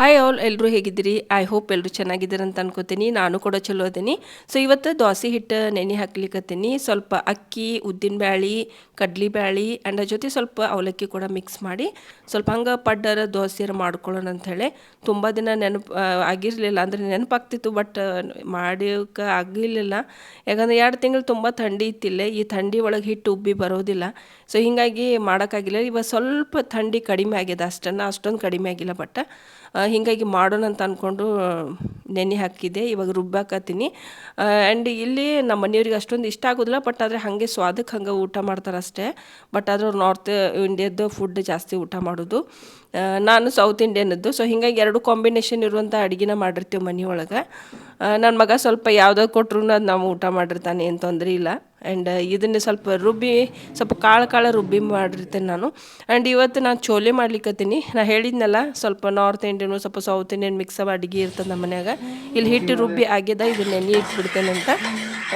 Hi all ಎಲ್ಲರೂ ಹೇಗಿದ್ದೀರಿ? I hope ಎಲ್ಲರೂ ಚೆನ್ನಾಗಿದ್ದೀರಿ ಅಂತ ಅನ್ಕೋತೀನಿ. ನಾನು ಕೂಡ ಚಲೋ ಅದೀನಿ ಸೊ ಇವತ್ತು ದೋಸೆ ಹಿಟ್ಟು, ನೆನೆ ಹಾಕ್ಲಿಕ್ಕತ್ತೀನಿ ಸ್ವಲ್ಪ ಅಕ್ಕಿ, ಉದ್ದಿನ ಬ್ಯಾಳಿ, ಕಡ್ಲಿ ಬ್ಯಾಳಿ ಆ್ಯಂಡ್ ಜೊತೆ ಸ್ವಲ್ಪ ಅವಲಕ್ಕಿ ಕೂಡ ಮಿಕ್ಸ್ ಮಾಡಿ, ಸ್ವಲ್ಪ ಹಂಗೆ ಪಡ್ಡರ ದೋಸೆಯರ ಮಾಡ್ಕೊಳ್ಳೋಣ ಅಂಥೇಳಿ ತುಂಬ ದಿನ ನೆನಪು ಆಗಿರಲಿಲ್ಲ ಅಂದರೆ ನೆನಪಾಗ್ತಿತ್ತು ಬಟ್ ಮಾಡೋಕೆ ಆಗಲಿಲ್ಲ ಯಾಕಂದ್ರೆ ಎರಡು ತಿಂಗಳು ತುಂಬ ಥಂಡಿ ಇತ್ತಿಲ್ಲ. ಈ ಥಂಡಿ ಒಳಗೆ ಹಿಟ್ಟು ಉಬ್ಬಿ ಬರೋದಿಲ್ಲ. ಸೊ ಹೀಗಾಗಿ ಮಾಡೋಕ್ಕಾಗಿಲ್ಲ ಇವಾಗ ಸ್ವಲ್ಪ ಥಂಡಿ ಕಡಿಮೆ ಆಗಿದೆ. ಅಷ್ಟನ್ನು ಅಷ್ಟೊಂದು ಕಡಿಮೆ ಆಗಿಲ್ಲ ಬಟ್ ಹೀಗಾಗಿ ಮಾಡೋಣ ಅಂತ ಅಂದ್ಕೊಂಡು ನೆನೆ ಹಾಕಿದೆ. ಇವಾಗ ರುಬ್ಬಾಕತ್ತೀನಿ ಆ್ಯಂಡ್ ಇಲ್ಲಿ ನಮ್ಮ ಮನೆಯವ್ರಿಗೆ ಅಷ್ಟೊಂದು ಇಷ್ಟ ಆಗೋದಿಲ್ಲ ಬಟ್ ಆದರೆ ಹಾಗೆ ಸ್ವಾದಕ್ಕೆ ಹಂಗೆ ಊಟ ಮಾಡ್ತಾರೆ ಅಷ್ಟೇ. ಬಟ್ ಆದರೂ ನಾರ್ತ್ ಇಂಡಿಯಾದ್ದು ಫುಡ್ ಜಾಸ್ತಿ ಊಟ ಮಾಡೋದು. ನಾನು ಸೌತ್ ಇಂಡಿಯನ್ನದ್ದು ಸೊ ಹೀಗಾಗಿ ಎರಡು ಕಾಂಬಿನೇಷನ್ ಇರುವಂಥ ಅಡುಗೆನ ಮಾಡಿರ್ತೀವಿ ಮನೆಯೊಳಗೆ. ನನ್ನ ಮಗ ಸ್ವಲ್ಪ ಯಾವುದೋ ಕೊಟ್ರೂ ಅದು ನಾವು ಊಟ ಮಾಡಿರ್ತಾನೆ, ಏನು ತೊಂದರೆ ಇಲ್ಲ. ಆ್ಯಂಡ್ ಇದನ್ನೇ ಸ್ವಲ್ಪ ರುಬ್ಬಿ, ಸ್ವಲ್ಪ ಕಾಳು ಕಾಳು ರುಬ್ಬಿ ಮಾಡಿರ್ತೇನೆ ನಾನು. ಆ್ಯಂಡ್ ಇವತ್ತು ನಾನು ಚೋಲೆ ಮಾಡ್ಲಿಕ್ಕತ್ತೀನಿ ನಾ ಹೇಳಿದ್ನಲ್ಲ, ಸ್ವಲ್ಪ ನಾರ್ತ್ ಇಂಡಿಯನ್ ಸ್ವಲ್ಪ ಸೌತ್ ಇಂಡಿಯನ್ ಮಿಕ್ಸ್ ಅಡುಗೆ ಇರ್ತದೆ ನಮ್ಮ ಮನ್ಯಾಗ. ಇಲ್ಲಿ ಹಿಟ್ಟು ರುಬ್ಬಿ ಆಗ್ಯದ ಇದು ನೆನೆ ಇಟ್ಬಿಡ್ತೇನೆ ಅಂತ.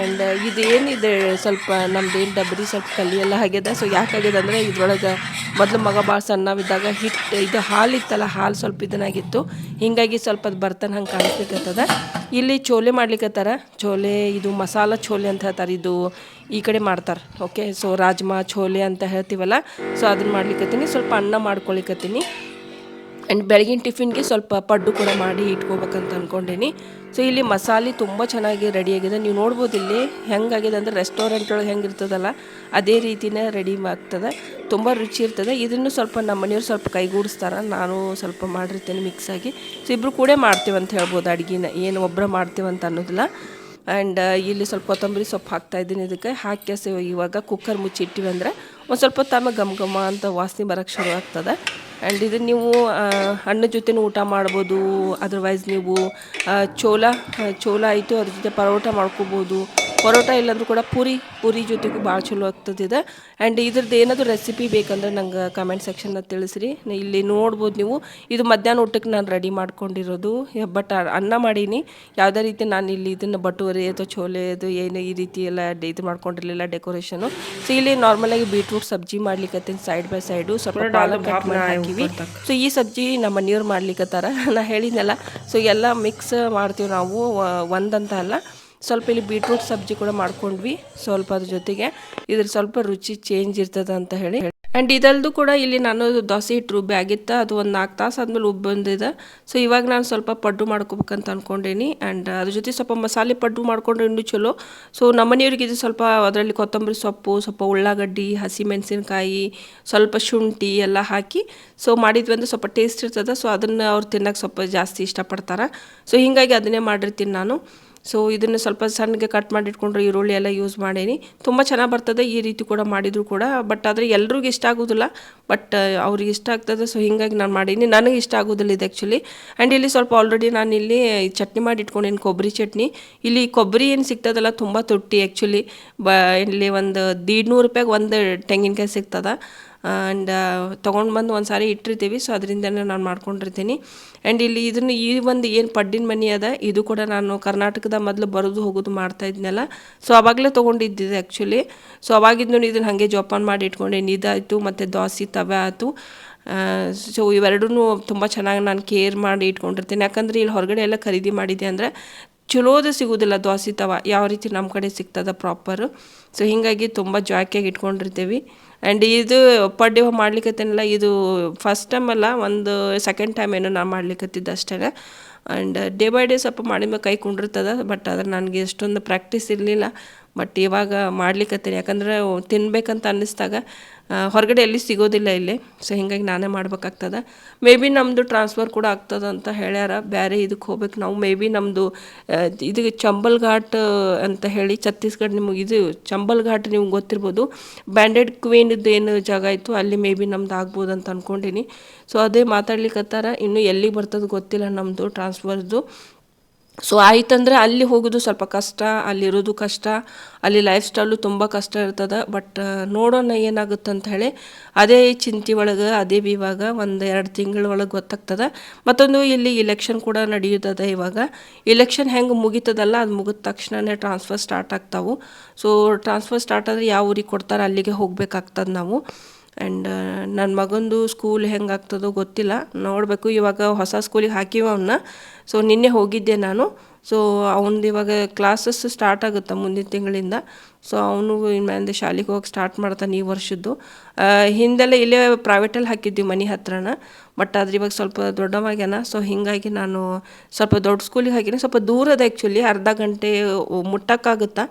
ಆ್ಯಂಡ್ ಇದು ಏನಿದೆ ಸ್ವಲ್ಪ ನಮ್ದು ಏನು ಡಬ್ರಿ ಸ್ವಲ್ಪ ಕಲ್ಲಿ ಎಲ್ಲ ಆಗ್ಯದ. ಸೊ ಯಾಕೆ ಆಗ್ಯದ ಅಂದರೆ, ಇದ್ರೊಳಗೆ ಮೊದಲು ಮಗ ಭಾಳ ಸಣ್ಣವಿದ್ದಾಗ ಹಿಟ್ಟು, ಇದು ಹಾಲು ಇತ್ತಲ್ಲ, ಹಾಲು ಸ್ವಲ್ಪ ಇದನ್ನಾಗಿತ್ತು. ಹೀಗಾಗಿ ಸ್ವಲ್ಪ ಅದು ಬರ್ತಾನೆ ಹಂಗೆ ಕಾಣಿಸ್ಲಿಕ್ಕತ್ತದ ಇಲ್ಲಿ ಚೋಲೆ ಮಾಡ್ಲಿಕ್ಕತ್ತಾರ ಚೋಲೆ ಇದು ಮಸಾಲ ಚೋಲೆ ಅಂತ ಹೇಳ್ತಾರೆ. ಇದು ಈ ಕಡೆ ಮಾಡ್ತಾರೆ. ಓಕೆ ಸೊ ರಾಜ್ಮಾ, ಛೋಲೆ ಅಂತ ಹೇಳ್ತೀವಲ್ಲ ಸೊ ಅದನ್ನ ಮಾಡ್ಲಿಕ್ಕತ್ತೀನಿ ಸ್ವಲ್ಪ ಅನ್ನ ಮಾಡ್ಕೊಳಿಕತ್ತೀನಿ. ಆ್ಯಂಡ್ ಬೆಳಗಿನ ಟಿಫಿನ್ಗೆ ಸ್ವಲ್ಪ ಪಡ್ಡು ಕೂಡ ಮಾಡಿ ಇಟ್ಕೋಬೇಕಂತ ಅಂದ್ಕೊಂಡೇನಿ ಸೊ ಇಲ್ಲಿ ಮಸಾಲೆ ತುಂಬ ಚೆನ್ನಾಗಿ ರೆಡಿಯಾಗಿದೆ ನೀವು ನೋಡ್ಬೋದು ಇಲ್ಲಿ ಹೆಂಗಾಗಿದೆ ಅಂದರೆ ರೆಸ್ಟೋರೆಂಟ್ ಒಳಗೆ ಹೆಂಗೆ ಇರ್ತದಲ್ಲ ಅದೇ ರೀತಿನೇ ರೆಡಿ ಆಗ್ತದೆ. ತುಂಬ ರುಚಿ ಇರ್ತದೆ. ಇದನ್ನು ಸ್ವಲ್ಪ ನಮ್ಮ ಮನೆಯವ್ರು ಸ್ವಲ್ಪ ಕೈಗೂಡಿಸ್ತಾರೆ. ನಾನು ಸ್ವಲ್ಪ ಮಾಡಿರ್ತೇನೆ ಮಿಕ್ಸಾಗಿ ಸೊ ಇಬ್ಬರು ಕೂಡ ಮಾಡ್ತೀವಿ ಅಂತ ಹೇಳ್ಬೋದು ಅಡುಗೆನ. ಏನು ಒಬ್ಬರ ಮಾಡ್ತೀವಂತ ಅನ್ನೋದಿಲ್ಲ. ಆ್ಯಂಡ್ ಇಲ್ಲಿ ಸ್ವಲ್ಪ ಕೊತ್ತಂಬರಿ ಸೊಪ್ಪು ಹಾಕ್ತಾ ಇದ್ದೀನಿ ಇದಕ್ಕೆ. ಹಾಕಿ ಇವಾಗ ಕುಕ್ಕರ್ ಮುಚ್ಚಿಟ್ಟಿವಿ ಅಂದರೆ ಒಂದು ಸ್ವಲ್ಪ ತಮ್ಮ ಘಮ್ ಘಮ ಅಂತ ವಾಸನೆ ಬರೋಕ್ಕೆ ಶುರು ಆಗ್ತದೆ. ಆ್ಯಂಡ್ ಇದನ್ನು ನೀವು ಹಣ್ಣು ಜೊತೆ ಜೊತೆನೂ ಊಟ ಮಾಡ್ಬೋದು. ಅದರ್ವೈಸ್ ನೀವು ಚೋಲ ಚೋಲ ಆಯಿತು, ಅದ್ರ ಜೊತೆ ಪರೋಟ ಮಾಡ್ಕೋಬೋದು. ಪರೋಟ ಇಲ್ಲಾಂದ್ರೂ ಕೂಡ ಪೂರಿ ಪೂರಿ ಜೊತೆಗೂ ಭಾಳ ಚಲೋ ಆಗ್ತದಿದೆ. ಆ್ಯಂಡ್ ಇದ್ರದ್ದು ಏನಾದರೂ ರೆಸಿಪಿ ಬೇಕಂದ್ರೆ ನಂಗೆ ಕಮೆಂಟ್ ಸೆಕ್ಷನ್ನ ತಿಳಿಸ್ರಿ. ಇಲ್ಲಿ ನೋಡ್ಬೋದು ನೀವು. ಇದು ಮಧ್ಯಾಹ್ನ ಊಟಕ್ಕೆ ನಾನು ರೆಡಿ ಮಾಡ್ಕೊಂಡಿರೋದು. ಬಟ್ ಅನ್ನ ಮಾಡೀನಿ. ಯಾವುದೇ ರೀತಿ ನಾನು ಇಲ್ಲಿ ಇದನ್ನು ಬಟುವರಿ ಅಥವಾ ಚೋಲೆ ಅದು ಏನು ಈ ರೀತಿ ಎಲ್ಲ ಇದು ಮಾಡ್ಕೊಂಡಿರಲಿಲ್ಲ ಡೆಕೋರೇಷನು ಸೊ ಇಲ್ಲಿ ನಾರ್ಮಲಾಗಿ ಬೀಟ್ರೂಟ್ ಸಬ್ಜಿ ಮಾಡ್ಲಿಕ್ಕೆ ಸೈಡ್ ಬೈ ಸೈಡು ಸ್ವಲ್ಪ ಪಾಲಕ್ ಕಟ್ ಮಾಡಿ ಹಾಕಿವಿ. ಸೊ ಈ ಸಬ್ಜಿ ನಮ್ಮ ಮನೆಯವ್ರು ಮಾಡ್ಲಿಕ್ಕತ್ತಾರ ನಾ ಹೇಳಿದ್ನಲ್ಲ. ಸೊ ಎಲ್ಲ ಮಿಕ್ಸ್ ಮಾಡ್ತೀವಿ ನಾವು. ಒಂದಂತ ಅಲ್ಲ. ಸ್ವಲ್ಪ ಇಲ್ಲಿ ಬೀಟ್ರೂಟ್ ಸಬ್ಜಿ ಕೂಡ ಮಾಡ್ಕೊಂಡ್ವಿ ಸ್ವಲ್ಪ ಅದ್ರ ಜೊತೆಗೆ. ಇದ್ರ ಸ್ವಲ್ಪ ರುಚಿ ಚೇಂಜ್ ಇರ್ತದೆ ಅಂತ ಹೇಳಿ. ಆ್ಯಂಡ್ ಇದಲ್ದು ಕೂಡ ಇಲ್ಲಿ ನಾನು ದೋಸೆ ಹಿಟ್ಟು ರುಬ್ಬಿ ಆಗಿತ್ತು. ಅದು ಒಂದು ನಾಲ್ಕು ತಾಸು ಆದಮೇಲೆ ಉಬ್ಬಿ ಬಂದಿದೆ. ಸೊ ಇವಾಗ ನಾನು ಸ್ವಲ್ಪ ಪಡ್ಡು ಮಾಡ್ಕೋಬೇಕಂತ ಅಂದ್ಕೊಂಡೇನಿ ಆ್ಯಂಡ್ ಅದ್ರ ಜೊತೆ ಸ್ವಲ್ಪ ಮಸಾಲೆ ಪಡ್ಡು ಮಾಡ್ಕೊಂಡ್ರೆ ಇನ್ನೂ ಚಲೋ. ಸೊ ನಮ್ಮ ಮನೆಯವ್ರಿಗೆ ಇದು ಸ್ವಲ್ಪ ಅದರಲ್ಲಿ ಕೊತ್ತಂಬರಿ ಸೊಪ್ಪು, ಸ್ವಲ್ಪ ಉಳ್ಳಾಗಡ್ಡಿ, ಹಸಿಮೆಣಸಿನ್ಕಾಯಿ, ಸ್ವಲ್ಪ ಶುಂಠಿ ಎಲ್ಲ ಹಾಕಿ. ಸೊ ಮಾಡಿದ್ವಿ ಅಂದ್ರೆ ಸ್ವಲ್ಪ ಟೇಸ್ಟ್ ಇರ್ತದೆ. ಸೊ ಅದನ್ನು ಅವ್ರು ತಿನ್ನೋಕೆ ಸ್ವಲ್ಪ ಜಾಸ್ತಿ ಇಷ್ಟಪಡ್ತಾರೆ. ಸೊ ಹೀಗಾಗಿ ಅದನ್ನೇ ಮಾಡಿರ್ತೀನಿ ನಾನು. ಸೊ ಇದನ್ನು ಸ್ವಲ್ಪ ಸಣ್ಣಗೆ ಕಟ್ ಮಾಡಿ ಇಟ್ಕೊಂಡ್ರೆ ಈರುಳ್ಳಿ ಎಲ್ಲ ಯೂಸ್ ಮಾಡೀನಿ. ತುಂಬ ಚೆನ್ನಾಗಿ ಬರ್ತದೆ, ಈ ರೀತಿ ಕೂಡ ಮಾಡಿದರೂ ಕೂಡ. ಬಟ್ ಆದರೆ ಎಲ್ರಿಗೂ ಇಷ್ಟ ಆಗೋದಿಲ್ಲ. ಬಟ್ ಅವ್ರಿಗೆ ಇಷ್ಟ ಆಗ್ತದೆ ಸೊ ಹೀಗಾಗಿ ನಾನು ಮಾಡೀನಿ. ನನಗೆ ಇಷ್ಟ ಆಗೋದಿಲ್ಲ ಇದು ಆ್ಯಕ್ಚುಲಿ ಆ್ಯಂಡ್ ಇಲ್ಲಿ ಸ್ವಲ್ಪ ಆಲ್ರೆಡಿ ನಾನು ಇಲ್ಲಿ ಚಟ್ನಿ ಮಾಡಿ ಇಟ್ಕೊಂಡೀನಿ ಕೊಬ್ಬರಿ ಚಟ್ನಿ. ಇಲ್ಲಿ ಕೊಬ್ಬರಿ ಏನು ಸಿಗ್ತದಲ್ಲ, ತುಂಬ ತುಟ್ಟಿ ಆ್ಯಕ್ಚುಲಿ ಬ, ಇಲ್ಲಿ ಒಂದು ದೀಡ್ನೂರು ರೂಪಾಯಿಗೆ ಒಂದು ತೆಂಗಿನಕಾಯಿ ಸಿಗ್ತದೆ. ಆ್ಯಂಡ್ ತೊಗೊಂಡು ಬಂದು ಒಂದು ಸಾರಿ ಇಟ್ಟಿರ್ತೀವಿ. ಸೊ ಅದರಿಂದನೇ ನಾನು ಮಾಡ್ಕೊಂಡಿರ್ತೀನಿ. ಆ್ಯಂಡ್ ಇಲ್ಲಿ ಇದನ್ನು, ಈ ಒಂದು ಏನು ಪಡ್ಡಿನ ಮನೆ ಅದ, ಇದು ಕೂಡ ನಾನು ಕರ್ನಾಟಕದ ಮೊದಲು ಬರೋದು ಹೋಗೋದು ಮಾಡ್ತಾ ಇದ್ನಲ್ಲ. ಸೊ ಅವಾಗಲೇ ತೊಗೊಂಡಿದ್ದಿದೆ ಆ್ಯಕ್ಚುಲಿ ಸೊ ಅವಾಗಿದ್ದು ಇದನ್ನು ಹಾಗೆ ಜೋಪಾನ ಮಾಡಿ ಇಟ್ಕೊಂಡೆ. ಇದಾಯಿತು ಮತ್ತು ದೋಸೆ ತವೆ ಆಯಿತು. ಸೊ ಇವೆರಡೂ ತುಂಬ ಚೆನ್ನಾಗಿ ನಾನು ಕೇರ್ ಮಾಡಿ ಇಟ್ಕೊಂಡಿರ್ತೀನಿ. ಯಾಕಂದರೆ ಇಲ್ಲಿ ಹೊರಗಡೆ ಎಲ್ಲ ಖರೀದಿ ಮಾಡಿದೆ ಅಂದರೆ ಚಲೋದು ಸಿಗೋದಿಲ್ಲ ದೋಸೆ ತವ. ಯಾವ ರೀತಿ ನಮ್ಮ ಕಡೆ ಸಿಗ್ತದ ಪ್ರಾಪರ್ ಸೊ ಹೀಗಾಗಿ ತುಂಬ ಜಾಕಿಯಾಗಿ ಇಟ್ಕೊಂಡಿರ್ತೀವಿ. ಆ್ಯಂಡ್ ಇದು ಪಡ್ಡೆ ಮಾಡ್ಲಿಕ್ಕತ್ತೇನಲ್ಲ ಇದು ಫಸ್ಟ್ ಟೈಮ್ ಅಲ್ಲ, ಒಂದು ಸೆಕೆಂಡ್ ಟೈಮ್ ಏನೋ ನಾನು ಮಾಡ್ಲಿಕ್ಕತ್ತಿದ್ದೆ ಅಷ್ಟೇ ಆ್ಯಂಡ್ ಡೇ ಬೈ ಡೇ ಸ್ವಲ್ಪ ಮಾಡಿದ್ಮೇಲೆ ಕೈ ಕುಂಡಿರ್ತದೆ ಬಟ್ ಅದ್ರ ನನಗೆ ಎಷ್ಟೊಂದು ಪ್ರಾಕ್ಟೀಸ್ ಇರಲಿಲ್ಲ. ಬಟ್ ಇವಾಗ ಮಾಡ್ಲಿಕ್ಕತ್ತೀನಿ ಯಾಕಂದ್ರೆ ತಿನ್ಬೇಕಂತ ಅನ್ನಿಸ್ದಾಗ ಹೊರಗಡೆ ಎಲ್ಲಿ ಸಿಗೋದಿಲ್ಲ ಇಲ್ಲಿ. ಸೊ ಹಿಂಗಾಗಿ ನಾನೇ ಮಾಡ್ಬೇಕಾಗ್ತದೆ. ಮೇ ಬಿ ನಮ್ಮದು ಟ್ರಾನ್ಸ್ಫರ್ ಕೂಡ ಆಗ್ತದೆ ಅಂತ ಹೇಳ್ಯಾರ. ಬೇರೆ ಇದಕ್ಕೆ ಹೋಗ್ಬೇಕು ನಾವು. ಮೇ ಬಿ ನಮ್ಮದು ಇದು ಚಂಬಲ್ ಘಾಟ್ ಅಂತ ಹೇಳಿ ಛತ್ತೀಸ್ಗಢ ನಿಮಗೆ ಇದು ಚಂಬಲ್ ಘಾಟ್ ನಿಮ್ಗೆ ಗೊತ್ತಿರ್ಬೋದು. ಬ್ಯಾಂಡೆಡ್ ಕ್ವೀನ್ದು ಏನು ಜಾಗ ಇತ್ತು, ಅಲ್ಲಿ ಮೇ ಬಿ ನಮ್ದು ಆಗ್ಬೋದು ಅಂತ ಅಂದ್ಕೊಂಡಿನಿ ಸೊ ಅದೇ ಮಾತಾಡ್ಲಿಕ್ಕತ್ತಾರ ಇನ್ನು ಎಲ್ಲಿಗೆ ಬರ್ತದೆ ಗೊತ್ತಿಲ್ಲ ನಮ್ಮದು ಟ್ರಾನ್ಸ್ಫರ್ದು ಸೊ ಆಯ್ತಂದ್ರೆ ಅಲ್ಲಿ ಹೋಗೋದು ಸ್ವಲ್ಪ ಕಷ್ಟ, ಅಲ್ಲಿರೋದು ಕಷ್ಟ, ಅಲ್ಲಿ ಲೈಫ್ ಸ್ಟೈಲು ತುಂಬ ಕಷ್ಟ ಇರ್ತದೆ. ಬಟ್ ನೋಡೋಣ ಏನಾಗುತ್ತೆ ಅಂತ ಹೇಳಿ ಅದೇ ಚಿಂತೆ ಒಳಗೆ, ಅದೇ ಇವಾಗ ಒಂದು ಎರಡು ತಿಂಗಳ ಒಳಗೆ ಗೊತ್ತಾಗ್ತದೆ. ಮತ್ತೊಂದು ಇಲ್ಲಿ ಇಲೆಕ್ಷನ್ ಕೂಡ ನಡೆಯುತ್ತದೆ ಇವಾಗ. ಇಲೆಕ್ಷನ್ ಹೆಂಗೆ ಮುಗೀತದಲ್ಲ, ಅದು ಮುಗಿದ ತಕ್ಷಣನೇ ಟ್ರಾನ್ಸ್ಫರ್ ಸ್ಟಾರ್ಟ್ ಆಗ್ತಾವೆ. ಸೊ ಟ್ರಾನ್ಸ್ಫರ್ ಸ್ಟಾರ್ಟ್ ಆದರೆ ಯಾವ ಊರಿಗೆ ಕೊಡ್ತಾರೆ ಅಲ್ಲಿಗೆ ಹೋಗಬೇಕಾಗ್ತದೆ ನಾವು. ಆ್ಯಂಡ್ ನನ್ನ ಮಗಂದು ಸ್ಕೂಲ್ ಹೆಂಗಾಗ್ತದೋ ಗೊತ್ತಿಲ್ಲ. ನೋಡಬೇಕು, ಇವಾಗ ಹೊಸ ಸ್ಕೂಲಿಗೆ ಹಾಕಿವ ಅವನ್ನ ಸೊ ನಿನ್ನೆ ಹೋಗಿದ್ದೆ ನಾನು. ಸೊ ಅವನದು ಇವಾಗ ಕ್ಲಾಸಸ್ ಸ್ಟಾರ್ಟ್ ಆಗುತ್ತೆ ಮುಂದಿನ ತಿಂಗಳಿಂದ. ಸೊ ಅವನು ಇನ್ಮೇಲೆ ಶಾಲೆಗೆ ಹೋಗಿ ಸ್ಟಾರ್ಟ್ ಮಾಡ್ತಾನೆ ಈ ವರ್ಷದ್ದು. ಹಿಂದೆಲ್ಲ ಇಲ್ಲೇ ಪ್ರೈವೇಟಲ್ಲಿ ಹಾಕಿದ್ವಿ ಮನೆ ಹತ್ರನ. ಬಟ್ ಆದ್ರೆ ಇವಾಗ ಸ್ವಲ್ಪ ದೊಡ್ಡವಾಗ್ಯಾನ. ಸೊ ಹೀಗಾಗಿ ನಾನು ಸ್ವಲ್ಪ ದೊಡ್ಡ ಸ್ಕೂಲಿಗೆ ಹಾಕಿನಿ. ಸ್ವಲ್ಪ ದೂರದ ಆ್ಯಕ್ಚುಲಿ ಅರ್ಧ ಗಂಟೆ ಮುಟ್ಟಕ್ಕಾಗುತ್ತಾ.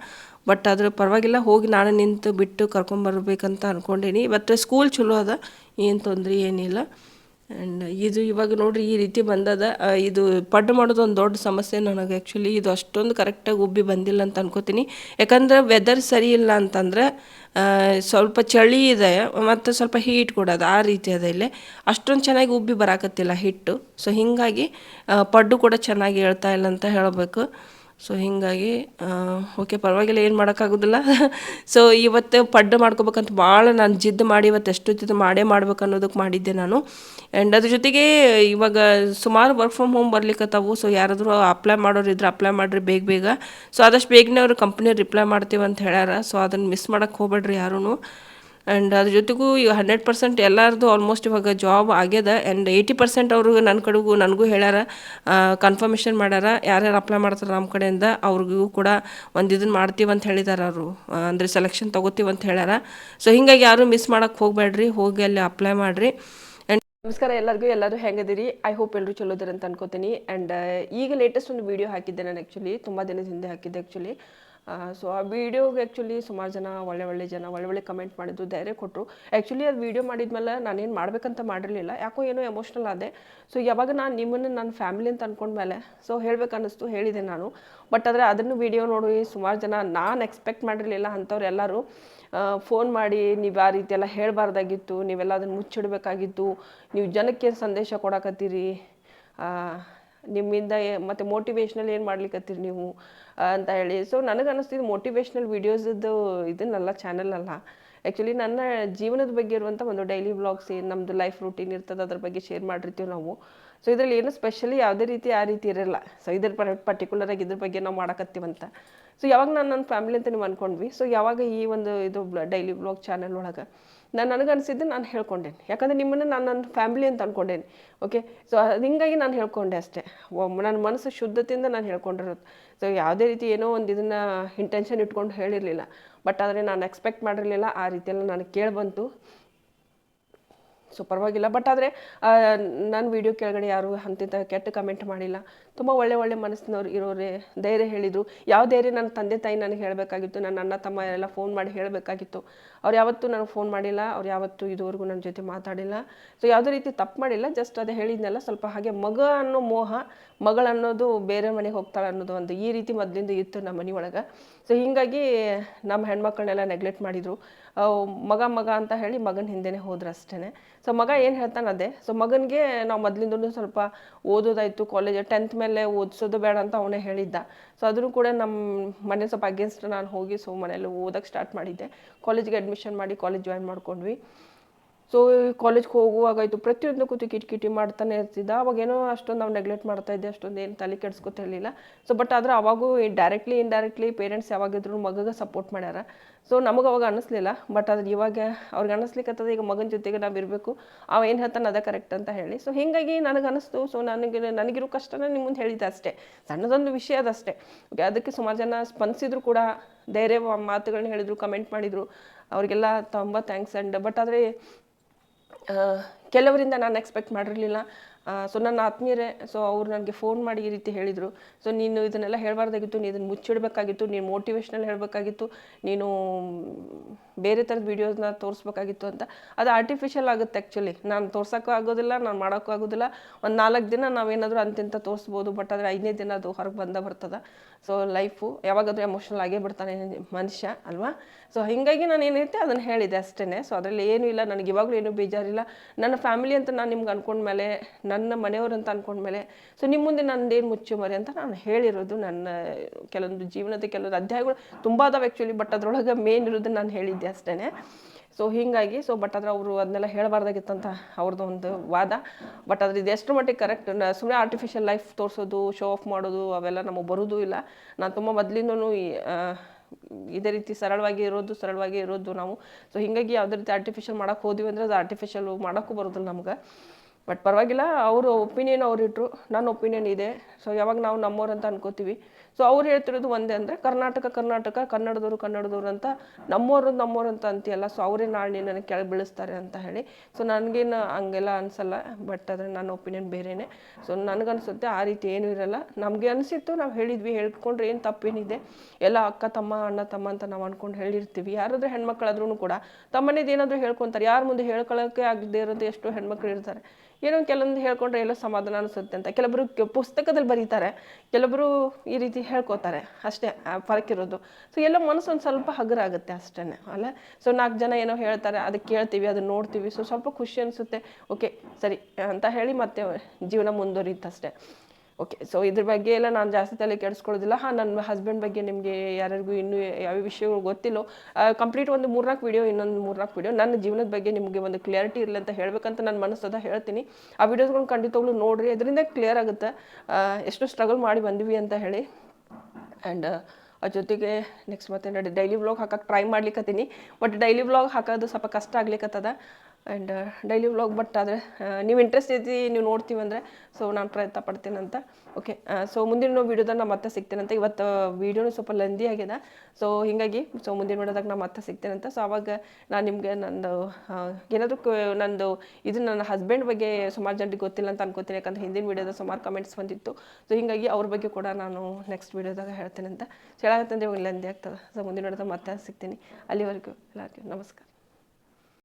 ಬಟ್ ಅದ್ರ ಪರವಾಗಿಲ್ಲ, ಹೋಗಿ ನಾನು ನಿಂತು ಬಿಟ್ಟು ಕರ್ಕೊಂಬರ್ಬೇಕಂತ ಅಂದ್ಕೊಂಡೀನಿ ಬಟ್ ಸ್ಕೂಲ್ ಚಲೋ ಅದ, ಏನು ತೊಂದರೆ ಏನಿಲ್ಲ. ಆ್ಯಂಡ್ ಇದು ಇವಾಗ ನೋಡ್ರಿ, ಈ ರೀತಿ ಬಂದದ. ಇದು ಪಡ್ಡು ಮಾಡೋದು ಒಂದು ದೊಡ್ಡ ಸಮಸ್ಯೆ ನನಗೆ ಆ್ಯಕ್ಚುಲಿ ಇದು ಅಷ್ಟೊಂದು ಕರೆಕ್ಟಾಗಿ ಉಬ್ಬಿ ಬಂದಿಲ್ಲ ಅಂತ ಅನ್ಕೋತೀನಿ. ಯಾಕಂದ್ರೆ ವೆದರ್ ಸರಿ ಇಲ್ಲ ಅಂತಂದ್ರೆ ಸ್ವಲ್ಪ ಚಳಿ ಇದೆ, ಮತ್ತು ಸ್ವಲ್ಪ ಹೀಟ್ ಕೂಡ ಅದು. ಆ ರೀತಿ ಅದ ಇಲ್ಲಿ. ಅಷ್ಟೊಂದು ಚೆನ್ನಾಗಿ ಉಬ್ಬಿ ಬರಾಕತ್ತಿಲ್ಲ ಹಿಟ್ಟು. ಸೊ ಹೀಗಾಗಿ ಪಡ್ಡು ಕೂಡ ಚೆನ್ನಾಗಿ ಹೇಳ್ತಾ ಇಲ್ಲ ಅಂತ ಹೇಳಬೇಕು. ಸೊ ಹೀಗಾಗಿ ಓಕೆ ಪರವಾಗಿಲ್ಲ, ಏನು ಮಾಡೋಕ್ಕಾಗೋದಿಲ್ಲ. ಸೊ ಇವತ್ತು ಪಡ್ಡು ಮಾಡ್ಕೋಬೇಕಂತ ಭಾಳ ನಾನು ಜಿದ್ದು ಮಾಡಿ ಇವತ್ತು ಎಷ್ಟು ಜಿದ್ದು ಮಾಡೇ ಮಾಡ್ಬೇಕು ಅನ್ನೋದಕ್ಕೆ ಮಾಡಿದ್ದೆ ನಾನು. ಆ್ಯಂಡ್ ಅದ್ರ ಜೊತೆಗೆ, ಇವಾಗ ಸುಮಾರು ವರ್ಕ್ ಫ್ರಮ್ ಹೋಮ್ ಬರ್ಲಿಕ್ಕತ್ತಾವು ಸೊ ಯಾರಾದರೂ ಅಪ್ಲೈ ಮಾಡೋರು ಇದ್ರೆ ಅಪ್ಲೈ ಮಾಡಿರಿ ಬೇಗ ಬೇಗ. ಸೊ ಆದಷ್ಟು ಬೇಗನೆ ಅವರು ಕಂಪ್ನಿ ರಿಪ್ಲೈ ಮಾಡ್ತೀವಿ ಅಂತ ಹೇಳ್ಯಾರ. ಸೊ ಅದನ್ನು ಮಿಸ್ ಮಾಡೋಕ್ಕೆ ಹೋಗ್ಬೇಡ್ರಿ ಯಾರೂ ಆ್ಯಂಡ್ ಅದ್ರ ಜೊತೆಗೂ ಈಗ ಹಂಡ್ರೆಡ್ ಪರ್ಸೆಂಟ್ ಎಲ್ಲರದು ಆಲ್ಮೋಸ್ಟ್ ಇವಾಗ ಜಾಬ್ ಆಗ್ಯದ ಆ್ಯಂಡ್ ಏಯ್ಟಿ ಪರ್ಸೆಂಟ್ ಅವರು ನನ್ನ ಕಡೆಗೂ ನನಗೂ ಹೇಳ್ಯಾರ ಕನ್ಫರ್ಮೇಷನ್ ಮಾಡ್ಯಾರ, ಯಾರ್ಯಾರು ಅಪ್ಲೈ ಮಾಡ್ತಾರೆ ನಮ್ಮ ಕಡೆಯಿಂದ ಅವ್ರಿಗೂ ಕೂಡ ಒಂದು ಇದನ್ನು ಮಾಡ್ತೀವಿ ಅಂತ ಹೇಳಿದಾರೆ ಅವರು. ಅಂದರೆ ಸೆಲೆಕ್ಷನ್ ತೊಗೋತೀವಿ ಅಂತ ಹೇಳ್ಯಾರ. ಸೊ ಹಿಂಗಾಗಿ ಯಾರೂ ಮಿಸ್ ಮಾಡೋಕ್ಕೆ ಹೋಗಬೇಡ್ರಿ, ಹೋಗಿ ಅಲ್ಲಿ ಅಪ್ಲೈ ಮಾಡಿರಿ. ನಮಸ್ಕಾರ ಎಲ್ಲರಿಗೂ, ಎಲ್ಲರೂ ಹೆಂಗದಿರಿ? ಐ ಹೋಪ್ ಎಲ್ಲರೂ ಚಲೋ ಇದಾರೆ ಅಂತ ಅನ್ಕೋತೀನಿ. ಆ್ಯಂಡ್ ಈಗ ಲೇಟೆಸ್ಟ್ ಒಂದು ವಿಡಿಯೋ ಹಾಕಿದ್ದೆ ನಾನು ಆ್ಯಕ್ಚುಲಿ ತುಂಬ ದಿನದ ಹಿಂದೆ ಹಾಕಿದ್ದೆ ಆ್ಯಕ್ಚುಲಿ ಸೊ ಆ ವಿಡಿಯೋಗೆ ಆ್ಯಕ್ಚುಲಿ ಸುಮಾರು ಜನ, ಒಳ್ಳೆ ಒಳ್ಳೆ ಜನ, ಒಳ್ಳೆ ಒಳ್ಳೆ ಕಮೆಂಟ್ ಮಾಡಿದ್ರು ಧೈರ್ಯ ಕೊಟ್ಟರು ಆ್ಯಕ್ಚುಲಿ ಅದು ವಿಡಿಯೋ ಮಾಡಿದ್ಮೇಲೆ ನಾನೇನು ಮಾಡಬೇಕಂತ ಮಾಡಿರಲಿಲ್ಲ. ಯಾಕೋ ಏನೋ ಎಮೋಷ್ನಲ್ ಆದೆ. ಸೊ ಯಾವಾಗ ನಾನು ನಿಮ್ಮನ್ನು ನನ್ನ ಫ್ಯಾಮಿಲಿ ಅಂತ ಅಂದ್ಕೊಂಡ್ಮೇಲೆ ಸೊ ಹೇಳಬೇಕನ್ನಿಸ್ತು, ಹೇಳಿದೆ ನಾನು. ಬಟ್ ಆದರೆ ಅದನ್ನು ವಿಡಿಯೋ ನೋಡಿ ಸುಮಾರು ಜನ ನಾನು ಎಕ್ಸ್ಪೆಕ್ಟ್ ಮಾಡಿರಲಿಲ್ಲ ಅಂಥವ್ರು ಎಲ್ಲರೂ ಫೋನ್ ಮಾಡಿ ನೀವು ಆ ರೀತಿ ಎಲ್ಲ ಹೇಳಬಾರ್ದಾಗಿತ್ತು, ನೀವೆಲ್ಲ ಅದನ್ನು ಮುಚ್ಚಿಡಬೇಕಾಗಿತ್ತು, ನೀವು ಜನಕ್ಕೆ ಸಂದೇಶ ಕೊಡಕತ್ತೀರಿ ನಿಮ್ಮಿಂದ ಮತ್ತೆ ಮೋಟಿವೇಶ್ನಲ್ ಏನು ಮಾಡ್ಲಿಕ್ಕತ್ತೀರಿ ನೀವು ಅಂತ ಹೇಳಿ. ಸೊ ನನಗೆ ಅನ್ನಿಸ್ತಿದ್ದು ಮೋಟಿವೇಶ್ನಲ್ ವೀಡಿಯೋಸದ್ದು ಇದನ್ನಲ್ಲ ಚಾನಲ್ ಅಲ್ಲ ಆ್ಯಕ್ಚುಲಿ ನನ್ನ ಜೀವನದ ಬಗ್ಗೆ ಇರುವಂಥ ಒಂದು ಡೈಲಿ ವ್ಲಾಗ್ಸ್ ಏನು ನಮ್ಮದು ಲೈಫ್ ರೂಟೀನ್ ಇರ್ತದೆ, ಅದ್ರ ಬಗ್ಗೆ ಶೇರ್ ಮಾಡಿರ್ತೀವಿ ನಾವು. ಸೊ ಇದರಲ್ಲಿ ಏನು ಸ್ಪೆಷಲಿ ಯಾವುದೇ ರೀತಿ ಆ ರೀತಿ ಇರಲ್ಲ. ಸೊ ಇದ್ರ ಪರ್ ಪರ್ಟಿಕ್ಯುಲರ್ ಆಗಿ ಇದ್ರ ಬಗ್ಗೆ ನಾವು ಮಾಡಕತ್ತೀವಂತ ಸೊ ಯಾವಾಗ ನಾನು ನನ್ನ ಫ್ಯಾಮಿಲಿ ಅಂತ ನೀವು ಅಂದ್ಕೊಂಡ್ವಿ ಸೊ ಯಾವಾಗ ಈ ಒಂದು ಇದು ಡೈಲಿ ಬ್ಲಾಗ್ ಚಾನೆಲ್ ಒಳಗೆ ನಾನು ನನಗೆ ನಾನು ಹೇಳ್ಕೊಂಡೇನೆ. ಯಾಕಂದರೆ ನಿಮ್ಮನ್ನು ನಾನು ನನ್ನ ಫ್ಯಾಮಿಲಿ ಅಂತ ಅಂದ್ಕೊಂಡೇನೆ ಓಕೆ ಸೊ ಅದು ಹಿಂಗಾಗಿ ನಾನು ಹೇಳ್ಕೊಂಡೆ ಅಷ್ಟೇ. ನನ್ನ ಮನಸ್ಸು ಶುದ್ಧತೆಯಿಂದ ನಾನು ಹೇಳ್ಕೊಂಡಿರೋದು. ಸೊ ಯಾವುದೇ ರೀತಿ ಏನೋ ಒಂದು ಇದನ್ನು ಇಂಟೆನ್ಷನ್ ಇಟ್ಕೊಂಡು ಹೇಳಿರಲಿಲ್ಲ. ಬಟ್ ಆದರೆ ನಾನು ಎಕ್ಸ್ಪೆಕ್ಟ್ ಮಾಡಿರಲಿಲ್ಲ. ಆ ರೀತಿಯೆಲ್ಲ ನಾನು ಕೇಳಿ ಬಂತು ಸೊ ಪರವಾಗಿಲ್ಲ. ಬಟ್ ಆದರೆ ನನ್ನ ವಿಡಿಯೋ ಕೆಳಗಡೆ ಯಾರು ಅಂತಿಂತ ಕೆಟ್ಟ ಕಮೆಂಟ್ ಮಾಡಿಲ್ಲ. ತುಂಬ ಒಳ್ಳೆ ಒಳ್ಳೆ ಮನಸ್ಸಿನವ್ರು ಇರೋರೆ, ಧೈರ್ಯ ಹೇಳಿದರು. ಯಾವ ಧೈರ್ಯ ನನ್ನ ತಂದೆ ತಾಯಿ ನನಗೆ ಹೇಳಬೇಕಾಗಿತ್ತು ನನ್ನ ಅಣ್ಣ ತಮ್ಮ ಎಲ್ಲ ಫೋನ್ ಮಾಡಿ ಹೇಳಬೇಕಾಗಿತ್ತು. ಅವ್ರು ಯಾವತ್ತೂ ನನಗೆ ಫೋನ್ ಮಾಡಿಲ್ಲ, ಅವ್ರು ಯಾವತ್ತೂ ಇದುವರೆಗೂ ನನ್ನ ಜೊತೆ ಮಾತಾಡಿಲ್ಲ. ಸೊ ಯಾವುದೇ ರೀತಿ ತಪ್ಪು ಮಾಡಿಲ್ಲ ಜಸ್ಟ್ ಅದೇ ಹೇಳಿದ್ನಲ್ಲ, ಸ್ವಲ್ಪ ಹಾಗೆ ಮಗ ಅನ್ನೋ ಮೋಹ ಮಗಳನ್ನೋದು ಬೇರೆ ಮನೆಗೆ ಹೋಗ್ತಾಳೆ ಅನ್ನೋದು ಒಂದು ಈ ರೀತಿ ಮೊದಲಿಂದ ಇತ್ತು ನಮ್ಮ ಮನೆ ಒಳಗೆ. ಸೊ ಹೀಗಾಗಿ ನಮ್ಮ ಹೆಣ್ಮಕ್ಳನ್ನೆಲ್ಲ ನೆಗ್ಲೆಕ್ಟ್ ಮಾಡಿದರು. ಮಗ ಮಗ ಅಂತ ಹೇಳಿ ಮಗನ ಹಿಂದೆನೇ ಹೋದ್ರು ಅಷ್ಟೇ ಸೊ ಮಗ ಏನು ಹೇಳ್ತಾನೆ ಅದೇ ಸೊ ಮಗನಿಗೆ ನಾವು ಮೊದಲಿಂದಲೂ ಸ್ವಲ್ಪ ಓದೋದಾಯಿತು ಕಾಲೇಜ್ ಟೆಂತ್ ಮೇಲೆ ಓದಿಸೋದು ಬೇಡ ಅಂತ ಅವನೇ ಹೇಳಿದ್ದ. ಸೊ ಅದನ್ನು ಕೂಡ ನಮ್ಮ ಮನೆ ಸ್ವಲ್ಪ ಅಗೇನ್ಸ್ಟ್ ನಾನು ಹೋಗಿ ಸೊ ಮನೇಲಿ ಓದೋಕ್ಕೆ ಸ್ಟಾರ್ಟ್ ಮಾಡಿದ್ದೆ. ಕಾಲೇಜ್ಗೆ ಅಡ್ಮಿಷನ್ ಮಾಡಿ ಕಾಲೇಜ್ ಜಾಯ್ನ್ ಮಾಡ್ಕೊಂಡ್ವಿ. ಸೊ ಕಾಲೇಜ್ಗೆ ಹೋಗುವಾಗಾಯ್ತು ಪ್ರತಿಯೊಂದು ಕೂತು ಕಿಟಿ ಕಿಟಿ ಮಾಡ್ತಾನೆ ಇರ್ತಿದ್ದ. ಅವಾಗೇನೋ ಅಷ್ಟೊಂದು ನಾವು ನೆಗ್ಲೆಕ್ಟ್ ಮಾಡ್ತಾ ಇದ್ದೆ, ಅಷ್ಟೊಂದು ಏನು ತಲೆ ಕೆಡ್ಸ್ಕೊತಿರ್ಲಿಲ್ಲ ಸೊ ಬಟ್ ಆದರೆ ಅವಾಗೂ ಡೈರೆಕ್ಟ್ಲಿ ಇಂಡೈರೆಕ್ಟ್ಲಿ ಪೇರೆಂಟ್ಸ್ ಯಾವಾಗಿದ್ರು ಮಗಗೆ ಸಪೋರ್ಟ್ ಮಾಡ್ಯಾರ. ಸೊ ನಮಗೆ ಅವಾಗ ಅನ್ನಿಸ್ಲಿಲ್ಲ ಬಟ್ ಅದ್ರ ಇವಾಗ ಅವ್ರಿಗೆ ಅನ್ನಿಸ್ಲಿಕ್ಕತ್ತದ ಈಗ ಮಗನ ಜೊತೆಗೆ ನಾವು ಇರಬೇಕು. ಅವ ಏನು ಹೇಳ್ತಾನೆ ಅದ ಕರೆಕ್ಟ್ ಅಂತ ಹೇಳಿ. ಸೊ ಹೀಗಾಗಿ ನನಗೆ ಅನ್ನಿಸ್ತು. ಸೊ ನನಗೆ ನನಗಿರೋ ಕಷ್ಟನೇ ನಿಮ್ಮ ಮುಂದೆ ಹೇಳಿದ್ದೆ ಅಷ್ಟೇ. ಸಣ್ಣದೊಂದು ವಿಷಯ ಅದಷ್ಟೇ ಓಕೆ ಅದಕ್ಕೆ ಸುಮಾರು ಜನ ಸ್ಪಂದಿಸಿದ್ರು ಕೂಡ ಧೈರ್ಯ ಮಾತುಗಳನ್ನ ಹೇಳಿದರು ಕಮೆಂಟ್ ಮಾಡಿದರು. ಅವರಿಗೆಲ್ಲ ತುಂಬ ಥ್ಯಾಂಕ್ಸ್ ಆ್ಯಂಡ್ ಬಟ್ ಆದರೆ ಕೆಲವರಿಂದ ನಾನು ಎಕ್ಸ್ಪೆಕ್ಟ್ ಮಾಡಿರಲಿಲ್ಲ. ಸೊ ನನ್ನ ಆತ್ಮೀಯರೇ ಸೊ ಅವ್ರು ನನಗೆ ಫೋನ್ ಮಾಡಿ ಈ ರೀತಿ ಹೇಳಿದರು. ಸೊ ನೀನು ಇದನ್ನೆಲ್ಲ ಹೇಳಬಾರ್ದಾಗಿತ್ತು ನೀನು ಇದನ್ನು ಮುಚ್ಚಿಡಬೇಕಾಗಿತ್ತು, ನೀನು ಮೋಟಿವೇಶ್ನಲ್ಲಿ ಹೇಳಬೇಕಾಗಿತ್ತು, ನೀನು ಬೇರೆ ಥರದ ವೀಡಿಯೋಸ್ನ ತೋರಿಸ್ಬೇಕಾಗಿತ್ತು ಅಂತ. ಅದು ಆರ್ಟಿಫಿಷಿಯಲ್ ಆಗುತ್ತೆ ಆ್ಯಕ್ಚುಲಿ ನಾನು ತೋರ್ಸೋಕ್ಕೂ ಆಗೋದಿಲ್ಲ, ನಾನು ಮಾಡೋಕ್ಕೂ ಆಗೋದಿಲ್ಲ. ಒಂದು ನಾಲ್ಕು ದಿನ ನಾವೇನಾದರೂ ಅಂತಿಂತ ತೋರಿಸ್ಬೋದು ಬಟ್ ಆದರೆ ಐದನೇ ದಿನ ಅದು ಹೊರಗೆ ಬಂದ ಬರ್ತದೆ. ಸೊ ಲೈಫು ಯಾವಾಗಾದರೂ ಎಮೋಷನಲ್ ಆಗೇ ಬಿಡ್ತಾನೆ ಮನುಷ್ಯ ಅಲ್ವಾ? ಸೊ ಹೀಗಾಗಿ ನಾನು ಏನೈತೆ ಅದನ್ನು ಹೇಳಿದೆ ಅಷ್ಟೇ ಸೊ ಅದರಲ್ಲಿ ಏನೂ ಇಲ್ಲ. ನನಗೆ ಇವಾಗಲೂ ಏನೂ ಬೇಜಾರಿಲ್ಲ. ನನ್ನ ಫ್ಯಾಮಿಲಿ ಅಂತ ನಾನು ನಿಮ್ಗೆ ಅನ್ಕೊಂಡ್ಮೇಲೆ, ನನ್ನ ಮನೆಯವ್ರು ಅಂತ ಅಂದ್ಕೊಂಡ್ಮೇಲೆ ಸೊ ನಿಮ್ಮ ಮುಂದೆ ನಂದೇನು ಮುಚ್ಚು ಮರಿ ಅಂತ ನಾನು ಹೇಳಿರೋದು. ನನ್ನ ಕೆಲವೊಂದು ಜೀವನದ ಕೆಲವೊಂದು ಅಧ್ಯಾಯಗಳು ತುಂಬ ಅದಾವೆ ಆ್ಯಕ್ಚುಲಿ ಬಟ್ ಅದರೊಳಗೆ ಮೇನ್ ಇರೋದನ್ನ ನಾನು ಹೇಳಿದ್ದೆ ಅಷ್ಟೇ ಸೊ ಹೀಗಾಗಿ ಸೊ ಬಟ್ ಆದ್ರೆ ಅವರು ಅದನ್ನೆಲ್ಲ ಹೇಳಬಾರ್ದಾಗಿತ್ತಂತ ಅವ್ರದ್ದು ಒಂದು ವಾದ. ಬಟ್ ಅದ್ರ ಇದು ಎಷ್ಟು ಮಟ್ಟಿಗೆ ಕರೆಕ್ಟ್ ಸುಮ್ಮನೆ ಆರ್ಟಿಫಿಷಿಯಲ್ ಲೈಫ್ ತೋರಿಸೋದು ಶೋ ಆಫ್ ಮಾಡೋದು, ಅವೆಲ್ಲ ನಮಗೆ ಬರೋದು ಇಲ್ಲ. ನಾನು ತುಂಬ ಮೊದಲಿಂದನೂ ಇದೇ ರೀತಿ ಸರಳವಾಗಿ ಇರೋದು ಸರಳವಾಗಿ ಇರೋದು ನಾವು. ಸೊ ಹೀಗಾಗಿ ಯಾವುದೇ ರೀತಿ ಆರ್ಟಿಫಿಷಿಯಲ್ ಮಾಡಕ್ಕೆ ಹೋದ್ವಿ ಅಂದರೆ ಅದು ಆರ್ಟಿಫಿಷಿಯಲ್ ಮಾಡೋಕ್ಕೂ ಬರೋದಿಲ್ಲ ನಮ್ಗೆ. ಬಟ್ ಪರವಾಗಿಲ್ಲ, ಅವರು ಒಪಿನಿಯನ್ ಅವ್ರು ಇಟ್ಟರು ನನ್ನ ಒಪಿನಿಯನ್ ಇದೆ. ಸೊ ಯಾವಾಗ ನಾವು ನಮ್ಮವ್ರು ಅಂತ ಅನ್ಕೋತೀವಿ. ಸೊ ಅವ್ರು ಹೇಳ್ತಿರೋದು ಒಂದೇ ಅಂದರೆ ಕರ್ನಾಟಕ ಕರ್ನಾಟಕ, ಕನ್ನಡದವರು ಕನ್ನಡದವರು ಅಂತ ನಮ್ಮೋರು ನಮ್ಮವ್ರು ಅಂತ ಅಂತೀಯಲ್ಲ ಸೊ ಅವರೇ ನಾಳೆ ನನಗೆ ಕೆಳಗೆ ಬೀಳಿಸ್ತಾರೆ ಅಂತ ಹೇಳಿ. ಸೊ ನನಗೇನು ಹಂಗೆಲ್ಲ ಅನಿಸಲ್ಲ ಬಟ್ ಆದರೆ ನನ್ನ ಒಪಿನಿಯನ್ ಬೇರೆಯೇ ಸೊ ನನಗನ್ಸುತ್ತೆ, ಆ ರೀತಿ ಏನೂ ಇರಲ್ಲ. ನಮಗೆ ಅನಿಸಿತ್ತು, ನಾವು ಹೇಳಿದ್ವಿ, ಹೇಳ್ಕೊಂಡ್ರೆ ಏನು ತಪ್ಪೇನಿದೆ. ಎಲ್ಲ ಅಕ್ಕ ತಮ್ಮ, ಅಣ್ಣ ತಮ್ಮ ಅಂತ ನಾವು ಅಂದ್ಕೊಂಡು ಹೇಳಿರ್ತೀವಿ. ಯಾರಾದರೂ ಹೆಣ್ಮಕ್ಳಾದ್ರೂ ಕೂಡ ತಮ್ಮನೇದು ಏನಾದರೂ ಹೇಳ್ಕೊತಾರೆ. ಯಾರ ಮುಂದೆ ಹೇಳ್ಕೊಳ್ಳೋಕೆ ಆಗದೆ ಇರೋದು ಎಷ್ಟೋ ಹೆಣ್ಮಕ್ಳು ಇರ್ತಾರೆ. ಏನೋ ಕೆಲವೊಂದು ಹೇಳ್ಕೊಂಡ್ರೆ ಎಲ್ಲೋ ಸಮಾಧಾನ ಅನಿಸುತ್ತೆ ಅಂತ. ಕೆಲವರು ಪುಸ್ತಕದಲ್ಲಿ ಬರೀತಾರೆ. ಕೆಲವರು ಈ ರೀತಿ ಹೇಳ್ಕೊತಾರೆ. ಅಷ್ಟೇ ಫರ್ಕ್ ಇರೋದು ಸೊ ಎಲ್ಲ ಮನಸ್ಸು ಒಂದು ಸ್ವಲ್ಪ ಹಗುರ ಆಗುತ್ತೆ ಅಷ್ಟೇ ಅಲ್ಲ? ಸೊ ನಾಲ್ಕು ಜನ ಏನೋ ಹೇಳ್ತಾರೆ, ಅದಕ್ಕೆ ಕೇಳ್ತೀವಿ, ಅದನ್ನ ನೋಡ್ತೀವಿ. ಸೊ ಸ್ವಲ್ಪ ಖುಷಿ ಅನಿಸುತ್ತೆ. ಓಕೆ ಸರಿ, ಅಂತ ಹೇಳಿ ಮತ್ತೆ ಜೀವನ ಮುಂದುವರಿಯುತ್ತಷ್ಟೇ ಓಕೆ ಸೊ ಇದ್ರ ಬಗ್ಗೆ ಎಲ್ಲ ನಾನು ಜಾಸ್ತಿ ತಲೆ ಕೆಡಿಸ್ಕೊಳ್ಳೋದಿಲ್ಲ. ಹಾಂ, ನನ್ನ ಹಸ್ಬೆಂಡ್ ಬಗ್ಗೆ ನಿಮಗೆ ಯಾರಿಗೂ ಇನ್ನೂ ಯಾವ ವಿಷಯಗಳು ಗೊತ್ತಿಲ್ಲೋ ಕಂಪ್ಲೀಟ್ ಒಂದು ಮೂರ್ನಾಲ್ಕು ವಿಡಿಯೋ ಇನ್ನೊಂದು ಮೂರ್ನಾಲ್ಕು ವಿಡಿಯೋ ನನ್ನ ಜೀವನದ ಬಗ್ಗೆ ನಿಮಗೆ ಒಂದು ಕ್ಲಿಯರಿಟಿ ಇರಲಿ ಅಂತ ಹೇಳಬೇಕಂತ ನನ್ನ ಮನಸ್ಸದ ಹೇಳ್ತೀನಿ. ಆ ವೀಡಿಯೋಸ್ಗಳು ಖಂಡಿತವಾಗ್ಲೂ ನೋಡ್ರಿ. ಅದರಿಂದ ಕ್ಲಿಯರ್ ಆಗುತ್ತೆ. ಎಷ್ಟು ಸ್ಟ್ರಗಲ್ ಮಾಡಿ ಬಂದ್ವಿ ಅಂತ ಹೇಳಿ. ಆ್ಯಂಡ್ ಅದ್ರ ಜೊತೆಗೆ ನೆಕ್ಸ್ಟ್ ಮತ್ತೆ ಡೈಲಿ ವ್ಲಾಗ್ ಹಾಕಕ್ಕೆ ಟ್ರೈ ಮಾಡ್ಲಿಕ್ಕತ್ತೀನಿ ಬಟ್ ಡೈಲಿ ವ್ಲಾಗ್ ಹಾಕೋದು ಸ್ವಲ್ಪ ಕಷ್ಟ ಆಗ್ಲಿಕ್ಕತ್ತದ ಆ್ಯಂಡ್ ಡೈಲಿ ವ್ಲಾಗ್ ಬಟ್ ಆದರೆ ನೀವು ಇಂಟ್ರೆಸ್ಟ್ ಐತಿ ನೀವು ನೋಡ್ತೀವಿ ಅಂದರೆ ಸೊ ನಾನು ಪ್ರಯತ್ನ ಪಡ್ತೀನಿ ಅಂತ. ಓಕೆ ಸೊ ಮುಂದಿನ ವೀಡಿಯೋದಾಗ ನಾನು ಮತ್ತೆ ಸಿಗ್ತೇನೆ ಅಂತ. ಇವತ್ತು ವೀಡಿಯೋನು ಸ್ವಲ್ಪ ಲೆಂದಿ ಆಗಿದೆ. ಸೊ ಹೀಗಾಗಿ ಸೊ ಮುಂದಿನ ವೀಡಿಯೋದಾಗ ನಾನು ಮತ್ತೆ ಸಿಗ್ತೇನೆ ಅಂತ. ಸೊ ಅವಾಗ ನಾನು ನಿಮಗೆ ನಂದು ಆ, ಏನಾದರೂ ನಂದು ಇದು ನನ್ನ ಹಸ್ಬೆಂಡ್ ಬಗ್ಗೆ ಸುಮಾರು ಜನರಿಗೆ ಗೊತ್ತಿಲ್ಲ ಅಂತ ಅನ್ಕೋತೀನಿ. ಯಾಕಂದ್ರೆ ಹಿಂದಿನ ವೀಡಿಯೋದ ಸುಮಾರು ಕಮೆಂಟ್ಸ್ ಬಂದಿತ್ತು. ಸೊ ಹೀಗಾಗಿ ಅವ್ರ ಬಗ್ಗೆ ಕೂಡ ನಾನು ನೆಕ್ಸ್ಟ್ ವೀಡಿಯೋದಾಗ ಹೇಳ್ತೇನೆ ಅಂತ. ಇವಾಗ ಲೆಂದಿ ಆಗ್ತದೆ. ಸೊ ಮುಂದಿನ ವೀಡಿಯೋದಾಗ ಮತ್ತೆ ಸಿಗ್ತೀನಿ. ಅಲ್ಲಿವರೆಗೂ ಎಲ್ಲರಿಗೂ ನಮಸ್ಕಾರ.